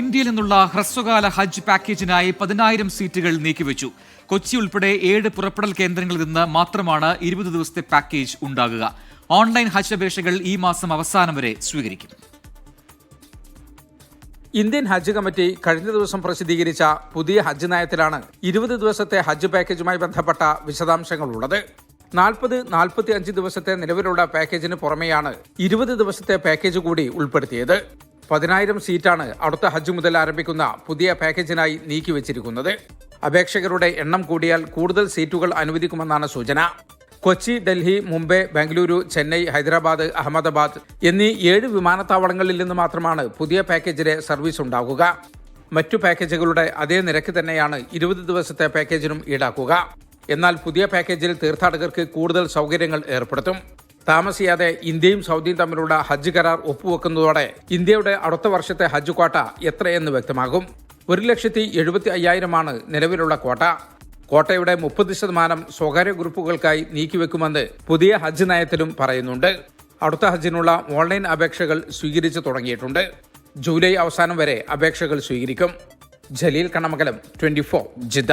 ഇന്ത്യയിൽ നിന്നുള്ള ഹ്രസ്വകാല ഹജ്ജ് പാക്കേജിനായി പതിനായിരം സീറ്റുകൾ നീക്കിവെച്ചു. കൊച്ചി ഉൾപ്പെടെ ഏഴ് പുറപ്പെടൽ കേന്ദ്രങ്ങളിൽ നിന്ന് മാത്രമാണ് ഇരുപത് ദിവസത്തെ പാക്കേജ് ഉണ്ടാകുക. ഓൺലൈൻ ഹജ്ജ് അപേക്ഷകൾ ഈ മാസം അവസാനം വരെ സ്വീകരിക്കും. ഇന്ത്യൻ ഹജ്ജ് കമ്മിറ്റി കഴിഞ്ഞ ദിവസം പ്രസിദ്ധീകരിച്ച പുതിയ ഹജ്ജ് നയത്തിലാണ് ഇരുപത് ദിവസത്തെ ഹജ്ജ് പാക്കേജുമായി ബന്ധപ്പെട്ട വിശദാംശങ്ങളുള്ളത്. നാൽപ്പത് നാൽപ്പത്തി അഞ്ച് ദിവസത്തെ നിലവിലുള്ള പാക്കേജിന് പുറമെയാണ് ഇരുപത് ദിവസത്തെ പാക്കേജ് കൂടി ഉൾപ്പെടുത്തിയത്. പതിനായിരം സീറ്റാണ് അടുത്ത ഹജ്ജ് മുതൽ ആരംഭിക്കുന്ന പുതിയ പാക്കേജിനായി നീക്കിവച്ചിരിക്കുന്നത് അപേക്ഷകരുടെ എണ്ണം കൂടിയാൽ കൂടുതൽ സീറ്റുകൾ അനുവദിക്കുമെന്നാണ് സൂചന. കൊച്ചി ഡൽഹി മുംബൈ ബംഗളൂരു ചെന്നൈ ഹൈദരാബാദ് അഹമ്മദാബാദ് എന്നീ ഏഴ് വിമാനത്താവളങ്ങളിൽ നിന്ന് മാത്രമാണ് പുതിയ പാക്കേജിലെ സർവീസ് ഉണ്ടാകുക. മറ്റു പാക്കേജുകളുടെ അതേ നിരക്ക് തന്നെയാണ് ഇരുപത് ദിവസത്തെ പാക്കേജിനും ഈടാക്കുക. എന്നാൽ പുതിയ പാക്കേജിൽ തീർത്ഥാടകർക്ക് കൂടുതൽ സൗകര്യങ്ങൾ ഏർപ്പെടുത്തും. താമസിയാതെ ഇന്ത്യയും സൗദിയും തമ്മിലുള്ള ഹജ്ജ് കരാർ ഒപ്പുവെക്കുന്നതോടെ ഇന്ത്യയുടെ അടുത്ത വർഷത്തെ ഹജ്ജ് ക്വാട്ട എത്രയെന്ന് വ്യക്തമാകും. ഒരു ലക്ഷത്തി എഴുപത്തി അയ്യായിരമാണ് നിലവിലുള്ള ക്വാട്ട. കോട്ടയുടെ മുപ്പത് ശതമാനം സ്വകാര്യ ഗ്രൂപ്പുകൾക്കായി നീക്കിവെക്കുമെന്ന് പുതിയ ഹജ്ജ് നയത്തിലും പറയുന്നുണ്ട്. അടുത്ത ഹജ്ജിനുള്ള ഓൺലൈൻ അപേക്ഷകൾ സ്വീകരിച്ചു തുടങ്ങിയിട്ടുണ്ട്. ജൂലൈ അവസാനം വരെ അപേക്ഷകൾ സ്വീകരിക്കും. Jaleel Kannamangalam twenty four Jeddah.